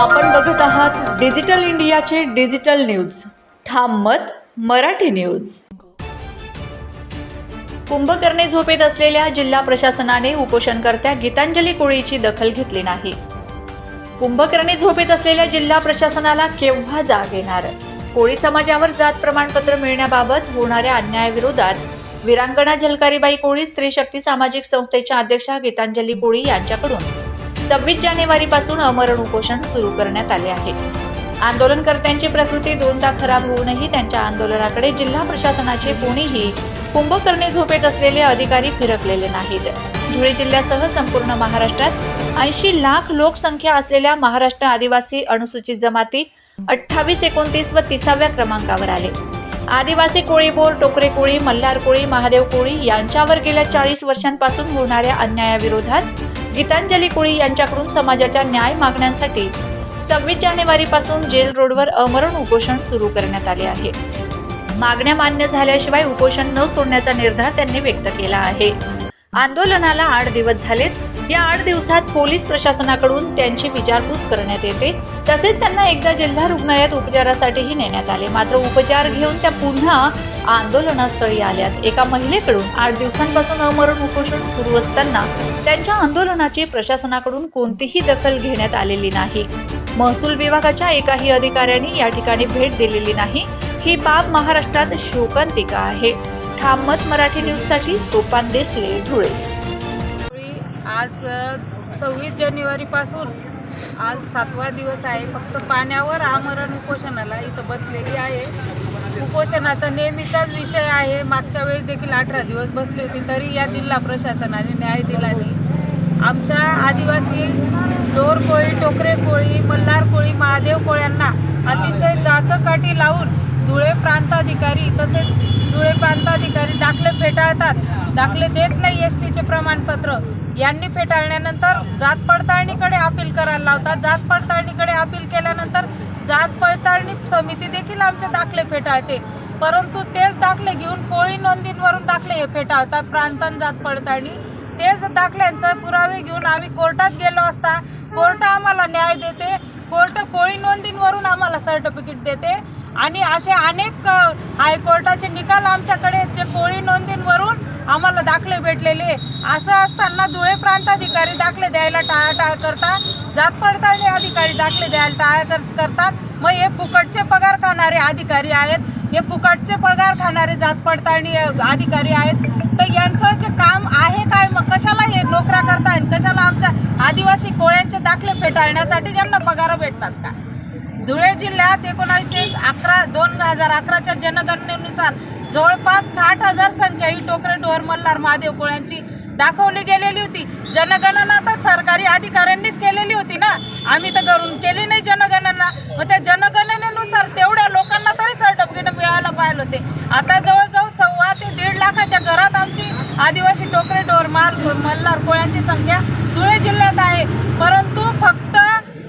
आपण बघत आहात डिजिटल इंडियाचे डिजिटल न्यूज. ठाम मत मराठी न्यूज. कुंभकर्णे झोपेत असलेल्या जिल्हा प्रशासनाने उपोषणकर्त्या गीतांजली कोळीची दखल घेतली नाही. कुंभकर्णी झोपेत असलेल्या जिल्हा प्रशासनाला केव्हा जाग येणार? कोळी समाजावर जात प्रमाणपत्र मिळण्याबाबत होणाऱ्या अन्यायाविरोधात विरांगणा झलकारीबाई कोळी स्त्री शक्ती सामाजिक संस्थेच्या अध्यक्षा गीतांजली कोळी यांच्याकडून सव्वीस जानेवारीपासून अमरण उपोषण सुरू करण्यात आले आहे. आंदोलनकर्त्यांची प्रकृती दोनदा खराब होऊनही त्यांच्या आंदोलनाकडे जिल्हा प्रशासनाचे कोणीही कुंभकर्णी झोपेत असलेले अधिकारी फिरकलेले नाहीत. धुळे जिल्ह्यासह संपूर्ण महाराष्ट्रात ऐंशी लाख लोकसंख्या असलेल्या महाराष्ट्र आदिवासी अनुसूचित जमाती अठ्ठावीस एकोणतीस व तिसाव्या क्रमांकावर आले. आदिवासी कोळीबोर टोकरे कोळी मल्हार कोळी महादेव कोळी यांच्यावर गेल्या चाळीस वर्षांपासून होणाऱ्या अन्यायाविरोधात गीतांजली कुळी यांच्याकडून समाजाच्या न्याय मागण्यांसाठी सव्वीस जानेवारीपासून जेल रोडवर अमरण उपोषण सुरू करण्यात आले आहे. मागण्या मान्य झाल्याशिवाय उपोषण न सोडण्याचा निर्धार त्यांनी व्यक्त केला आहे. आंदोलनाला आठ दिवस झालेत. या आठ दिवसात पोलीस प्रशासनाकडून त्यांची विचारपूस करण्यात येते. तसेच त्यांना एकदा जिल्हा रुग्णालयात उपचारासाठीही नेण्यात आले. मात्र उपचार घेऊन त्या पुन्हा आंदोलनास्थळी आल्यात. एका महिलेकडून आठ दिवसांपासून अमरण उपोषण सुरू असताना त्यांच्या आंदोलनाची प्रशासनाकडून कोणतीही दखल घेण्यात आलेली नाही. महसूल विभागाच्या एकाही अधिकाऱ्यांनी या ठिकाणी भेट दिलेली नाही. ही बाब महाराष्ट्रात शोकांतिका आहे. ठामत मत मराठी न्यूजसाठी सोपान देसले धुळे. आज सव्वीस जानेवारीपासून आज सातवा दिवस आहे. फक्त पाण्यावर आमरण उपोषणाला इथं बसलेली आहे. उपोषणाचा नेहमीचाच विषय आहे. मागच्या वेळी देखील अठरा दिवस बसली होती तरी या जिल्हा प्रशासनाने न्याय दिला नाही. आमच्या आदिवासी डोर कोळी टोकरे कोळी मल्हार कोळी महादेव कोळ्यांना अतिशय जाचकाठी लावून धुळे प्रांताधिकारी तसेच धुळे प्रांताधिकारी दाखले फेटाळतात. दाखले देत नाही एस टीचे प्रमाणपत्र. यांनी फेटाळल्यानंतर जात पडताळणीकडे अपील करायला लावतात. जात पडताळणीकडे अपील केल्यानंतर जात पडताळणी समिती देखील आमचे दाखले फेटाळते. परंतु तेच दाखले घेऊन कोळी नोंदींवरून दाखले हे फेटाळतात. प्रांतन जात पडताळणी. तेच दाखल्यांचे पुरावे घेऊन आम्ही कोर्टात गेलो असता कोर्ट आम्हाला न्याय देते. कोर्ट कोळी नोंदींवरून आम्हाला सर्टिफिकेट देते. आणि असे अनेक हायकोर्टाचे निकाल आमच्याकडे जे कोळी नोंदींवरून आम्हाला दाखले भेटलेले. असं असताना धुळे प्रांताधिकारी दाखले द्यायला टाळाटाळ करतात. जात पडताळणी अधिकारी दाखले द्यायला टाळा कर- करतात. मग हे फुकटचे पगार खाणारे अधिकारी आहेत. हे फुकटचे पगार खाणारे जात पडताळणी अधिकारी आहेत. तर यांचं जे काम आहे काय? मग कशाला हे नोकऱ्या करतायत? कशाला आमच्या आदिवासी कोळ्यांचे दाखले फेटाळण्यासाठी ज्यांना पगार भेटतात का? धुळे जिल्ह्यात एकोणीसशे अकरा दोन हजार अकराच्या जनगणनेनुसार जवळपास साठ हजार संख्या ही टोकरे डोर मल्हार महादेव कोळ्यांची दाखवली गेलेली होती. जनगणना तर सरकारी अधिकाऱ्यांनीच केलेली होती ना? आम्ही तर घरून केली नाही जनगणना. मग त्या जनगणनेनुसार तेवढ्या लोकांना तरी सर्टिफिकेट मिळायला पाहिजे होते. आता जवळजवळ सव्वा ते दीड लाखाच्या घरात आमची आदिवासी टोकरे डोर माल मल्हार कोळ्यांची संख्या धुळे जिल्ह्यात आहे. परंतु फक्त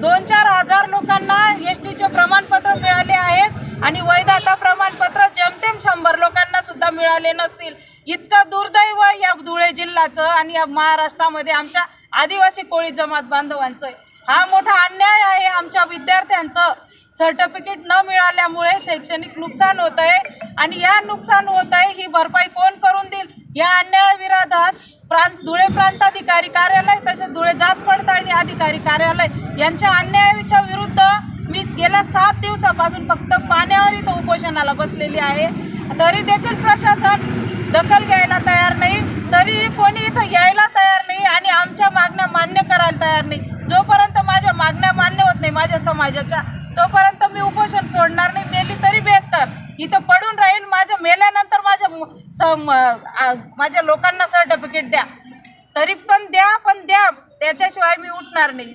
दोन चार हजार लोकांना एस टीचे प्रमाणपत्र मिळाले आहेत आणि वैधता प्रमाणपत्र जमतेम शंभर लोकांना सुद्धा मिळाले नसतील इतकं दुर्दैव या धुळे जिल्ह्याचं आणि या महाराष्ट्रामध्ये आमच्या आदिवासी कोळी जमात बांधवांचं आहे. हा मोठा अन्याय आहे आमच्या विद्यार्थ्यांचं सर्टिफिकेट न मिळाल्यामुळे शैक्षणिक नुकसान होत आहे आणि या नुकसान होत आहे ही भरपाई कोण करून देईल या अन्यायाविरोधात प्रांत धुळे प्रांताधिकारी कार्यालय तसेच धुळे जात पडताळणी अधिकारी कार्यालय यांच्या अन्यायाच्या विरुद्ध मीच गेल्या सात दिवसापासून फक्त पाण्यावर इथं उपोषणाला बसलेली आहे. तरी देखील प्रशासन दखल घ्यायला तयार नाही. तरीही कोणी इथं यायला तयार नाही आणि आमच्या मागण्या मान्य करायला तयार नाही. जोपर्यंत माझ्या मागण्या मान्य होत नाही माझ्या समाजाच्या तोपर्यंत मी उपोषण सोडणार नाही. मेली तरी बेहतर इथं पडून राहील माझ्या मेल्यानंतर माझ्या माझ्या लोकांना सर्टिफिकेट द्या. तरी पण द्या पण द्या. त्याच्याशिवाय मी उठणार नाही.